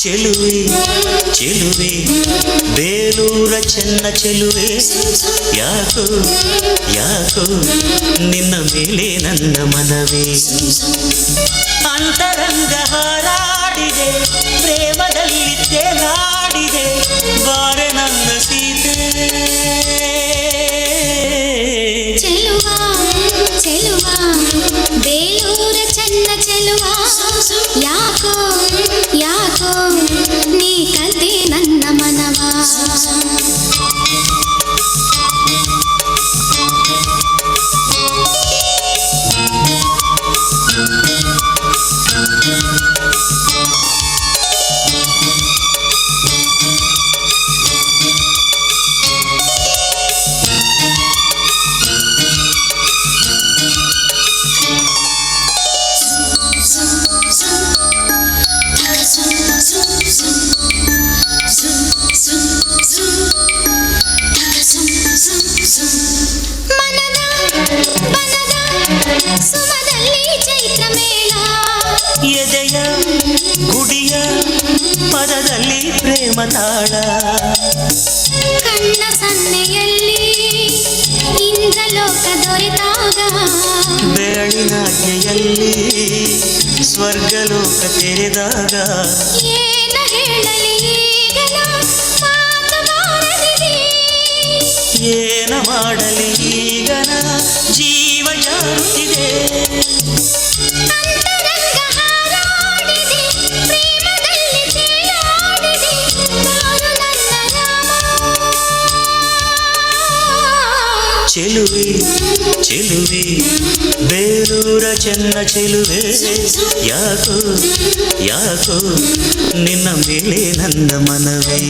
చెలువే చెలువే బేలూర చెన్న చెలువే. యాకు యాకు నిన్న మేలే నన్న మనవే. అంతర ಎದೆಯ ಗುಡಿಯ ಪದದಲ್ಲಿ ಪ್ರೇಮ ತಾಳ. ಕಣ್ಣ ಸನ್ನೆಯಲ್ಲಿ ಇಂದ್ರಲೋಕ ದೊರೆತಾಗ. ಬೆರಳಿನಾಜ್ಞೆಯಲ್ಲಿ ಸ್ವರ್ಗಲೋಕ ತೆರೆದಾಗ. ಏನ ಹೇಳಲಿ ಏನ ಮಾಡಲಿ ಈಗನ ಜೀವ ಜಾರುತ್ತಿದೆ చెలువే చెలువే బేరూర చెన్న చెలువే. యాకు యాకు నిన్న మిలే నంద మనవే.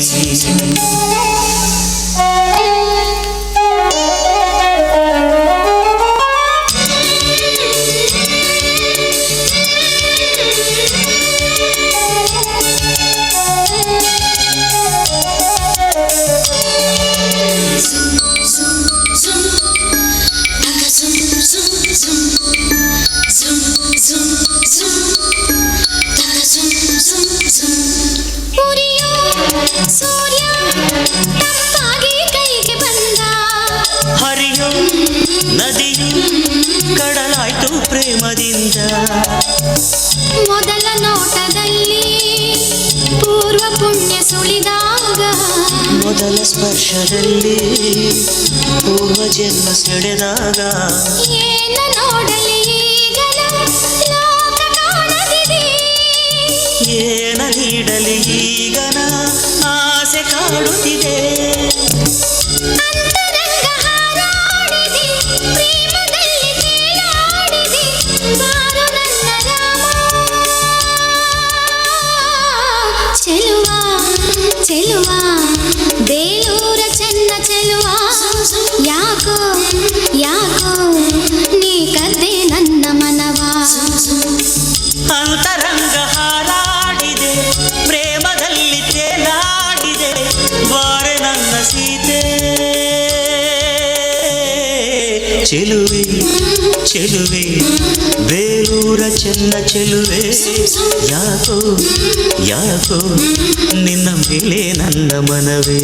ಉರಿಯೋ ಸೂರ್ಯ ತಂಪಾಗಿ ಕೈಗೆ ಬಂದ. ಹರಿಯೋ ನದಿಯು ಕಡಲಾಯ್ತು ಪ್ರೇಮದಿಂದ. ಮೊದಲ ನೋಟದಲ್ಲಿ ಪೂರ್ವ ಪುಣ್ಯ ಸುಳಿದಾಗ. ಮೊದಲ ಸ್ಪರ್ಶದಲ್ಲಿ ಪೂರ್ವ ಜನ್ಮ ಸೆಳೆದಾಗ. ಏನ ನೋಡಲಿ? ಏನ ನೀಡಲಿ ಈಗನ ಆಸೆ ಕಾಡುತ್ತಿದೆ ಅಂತರಂಗ ಹಾರಾಡಿದೆ ಪ್ರೇಮದಲ್ಲಿ ತೇಲಾಡಿದೆ ಬಾರು ನನ್ನ ರಾಮ ಚೆಲುವ ಚೆಲುವ ಬೇಲೂರ ಚೆನ್ನ ಚೆಲುವ ಯಾಕೋ ಯಾಕೋ ನೀ ಕದ್ದೆ ನನ್ನ ಮನವ ಅಂತರಂಗ చెలువే చెలువే వేలూర చెన్న చెలువే. యాకో యాకో నిన్న మిలే నంద మనవే.